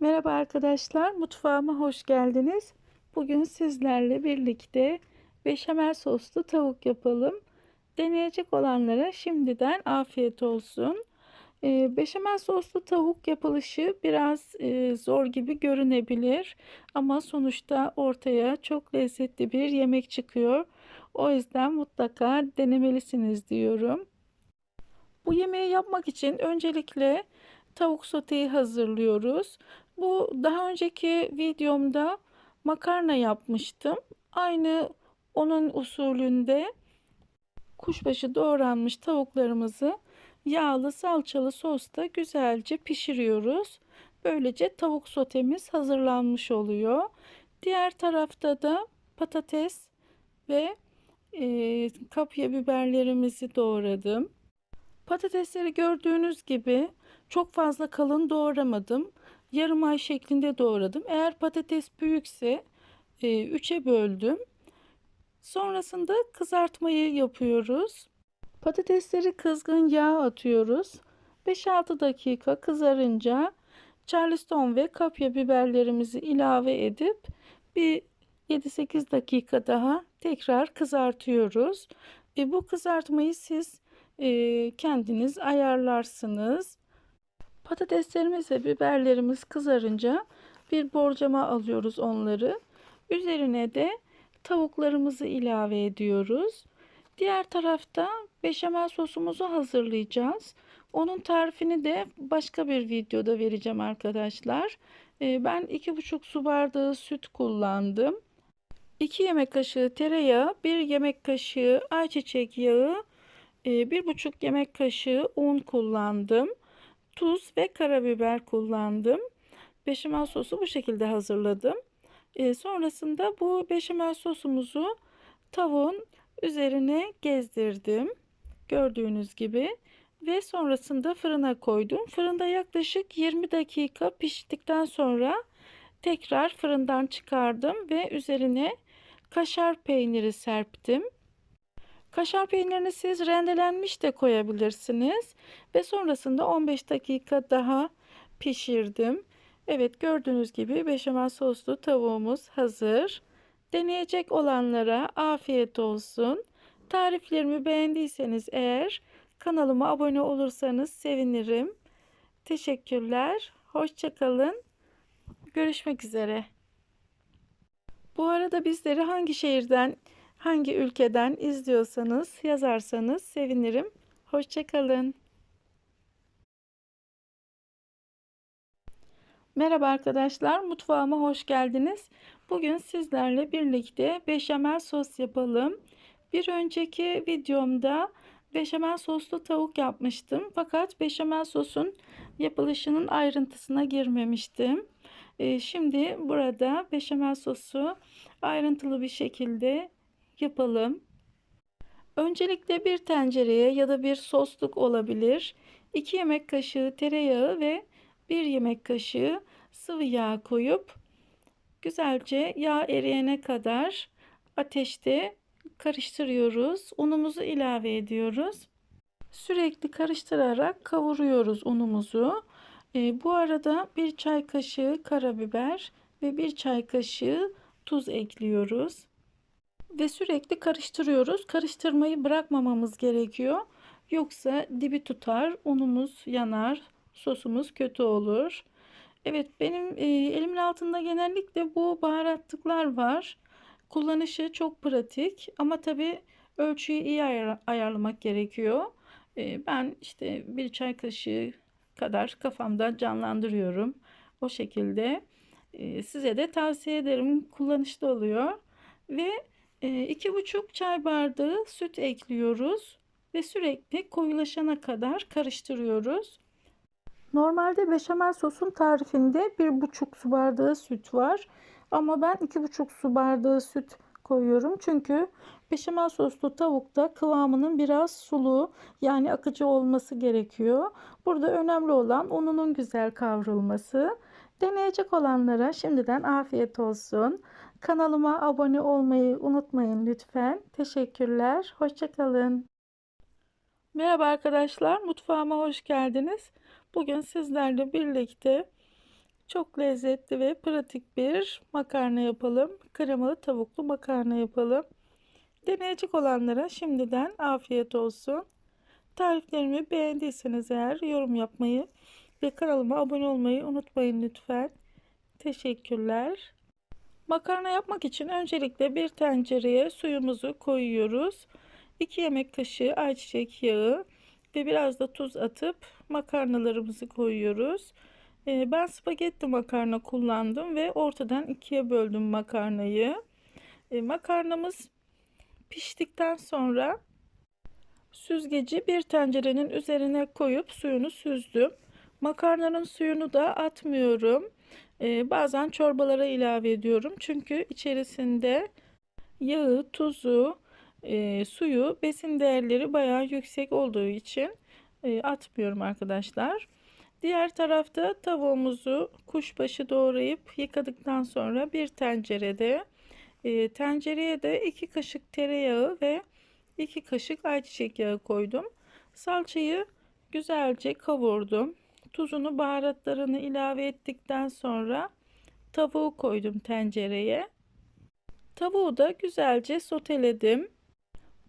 Merhaba arkadaşlar, mutfağıma hoş geldiniz. Bugün sizlerle birlikte beşamel soslu tavuk yapalım. Deneyecek olanlara şimdiden afiyet olsun. Ee, beşamel soslu tavuk yapılışı biraz e, zor gibi görünebilir ama sonuçta ortaya çok lezzetli bir yemek çıkıyor. O yüzden mutlaka denemelisiniz diyorum. Bu yemeği yapmak için öncelikle tavuk soteyi hazırlıyoruz. Bu daha önceki videomda makarna yapmıştım. Aynı onun usulünde kuşbaşı doğranmış tavuklarımızı yağlı salçalı sosta güzelce pişiriyoruz. Böylece tavuk sotemiz hazırlanmış oluyor. Diğer tarafta da patates ve e, kapya biberlerimizi doğradım. Patatesleri gördüğünüz gibi çok fazla kalın doğramadım. Yarım ay şeklinde doğradım. Eğer patates büyükse 3'e böldüm. Sonrasında kızartmayı yapıyoruz. Patatesleri kızgın yağ atıyoruz. 5-6 dakika kızarınca charleston ve kapya biberlerimizi ilave edip bir 7-8 dakika daha tekrar kızartıyoruz. E, bu kızartmayı siz kendiniz ayarlarsınız. Patateslerimiz ve biberlerimiz kızarınca bir borcama alıyoruz onları. Üzerine de tavuklarımızı ilave ediyoruz. Diğer tarafta beşamel sosumuzu hazırlayacağız. Onun tarifini de başka bir videoda vereceğim arkadaşlar. Ben 2,5 su bardağı süt kullandım. 2 yemek kaşığı tereyağı, 1 yemek kaşığı ayçiçek yağı, bir buçuk yemek kaşığı un kullandım. Tuz ve karabiber kullandım. Beşamel sosu bu şekilde hazırladım. Ee, sonrasında bu beşamel sosumuzu tavuğun üzerine gezdirdim. Gördüğünüz gibi ve sonrasında fırına koydum. Fırında yaklaşık 20 dakika piştikten sonra tekrar fırından çıkardım ve üzerine kaşar peyniri serptim. Kaşar peynirini siz rendelenmiş de koyabilirsiniz. Ve sonrasında 15 dakika daha pişirdim. Evet gördüğünüz gibi beşamel soslu tavuğumuz hazır. Deneyecek olanlara afiyet olsun. Tariflerimi beğendiyseniz eğer kanalıma abone olursanız sevinirim. Teşekkürler. Hoşçakalın. Görüşmek üzere. Bu arada bizleri hangi şehirden Hangi ülkeden izliyorsanız yazarsanız sevinirim. Hoşçakalın. Merhaba arkadaşlar, mutfağıma hoş geldiniz. Bugün sizlerle birlikte beşamel sos yapalım. Bir önceki videomda beşamel soslu tavuk yapmıştım. Fakat beşamel sosun yapılışının ayrıntısına girmemiştim. Ee, şimdi burada beşamel sosu ayrıntılı bir şekilde yapalım. Öncelikle bir tencereye ya da bir sosluk olabilir. 2 yemek kaşığı tereyağı ve 1 yemek kaşığı sıvı yağ koyup güzelce yağ eriyene kadar ateşte karıştırıyoruz. Unumuzu ilave ediyoruz. Sürekli karıştırarak kavuruyoruz unumuzu. E, bu arada bir çay kaşığı karabiber ve bir çay kaşığı tuz ekliyoruz ve sürekli karıştırıyoruz. Karıştırmayı bırakmamamız gerekiyor. Yoksa dibi tutar, unumuz yanar, sosumuz kötü olur. Evet benim e, elimin altında genellikle bu baharatlıklar var. Kullanışı çok pratik ama tabi ölçüyü iyi ayar, ayarlamak gerekiyor. E, ben işte bir çay kaşığı kadar kafamda canlandırıyorum. O şekilde e, size de tavsiye ederim. Kullanışlı oluyor. Ve iki buçuk çay bardağı süt ekliyoruz ve sürekli koyulaşana kadar karıştırıyoruz. Normalde beşamel sosun tarifinde bir buçuk su bardağı süt var. Ama ben iki buçuk su bardağı süt koyuyorum. Çünkü beşamel soslu tavukta kıvamının biraz sulu yani akıcı olması gerekiyor. Burada önemli olan ununun güzel kavrulması. Deneyecek olanlara şimdiden afiyet olsun. Kanalıma abone olmayı unutmayın lütfen. Teşekkürler. Hoşçakalın. Merhaba arkadaşlar. Mutfağıma hoş geldiniz. Bugün sizlerle birlikte Çok lezzetli ve pratik bir makarna yapalım. Kremalı tavuklu makarna yapalım. Deneyecek olanlara şimdiden afiyet olsun. Tariflerimi beğendiyseniz eğer yorum yapmayı ve kanalıma abone olmayı unutmayın lütfen. Teşekkürler. Makarna yapmak için öncelikle bir tencereye suyumuzu koyuyoruz. 2 yemek kaşığı ayçiçek yağı ve biraz da tuz atıp makarnalarımızı koyuyoruz. Ee, ben spagetti makarna kullandım ve ortadan ikiye böldüm makarnayı. Ee, makarnamız piştikten sonra süzgeci bir tencerenin üzerine koyup suyunu süzdüm. Makarnanın suyunu da atmıyorum. Ee, bazen çorbalara ilave ediyorum. Çünkü içerisinde yağı, tuzu, e, suyu, besin değerleri bayağı yüksek olduğu için e, atmıyorum arkadaşlar. Diğer tarafta tavuğumuzu kuşbaşı doğrayıp yıkadıktan sonra bir tencerede e, tencereye de 2 kaşık tereyağı ve 2 kaşık ayçiçek yağı koydum. Salçayı güzelce kavurdum. Tuzunu, baharatlarını ilave ettikten sonra tavuğu koydum tencereye. Tavuğu da güzelce soteledim.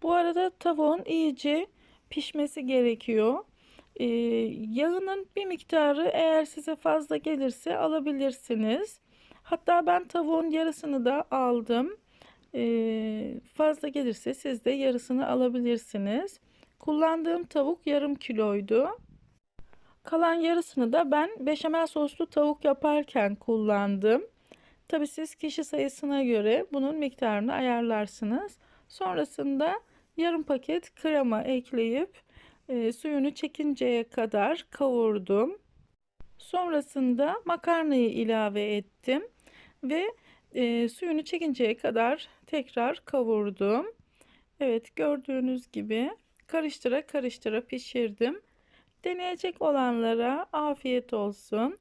Bu arada tavuğun iyice pişmesi gerekiyor. Ee, yağının bir miktarı eğer size fazla gelirse alabilirsiniz. Hatta ben tavuğun yarısını da aldım. Ee, fazla gelirse siz de yarısını alabilirsiniz. Kullandığım tavuk yarım kiloydu. Kalan yarısını da ben beşamel soslu tavuk yaparken kullandım. Tabi siz kişi sayısına göre bunun miktarını ayarlarsınız. Sonrasında yarım paket krema ekleyip e, suyunu çekinceye kadar kavurdum. Sonrasında makarnayı ilave ettim ve e, suyunu çekinceye kadar tekrar kavurdum. Evet gördüğünüz gibi karıştıra karıştıra pişirdim. Deneyecek olanlara afiyet olsun.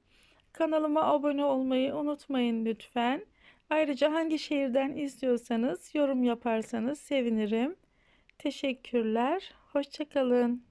Kanalıma abone olmayı unutmayın lütfen. Ayrıca hangi şehirden izliyorsanız yorum yaparsanız sevinirim. Teşekkürler. Hoşçakalın.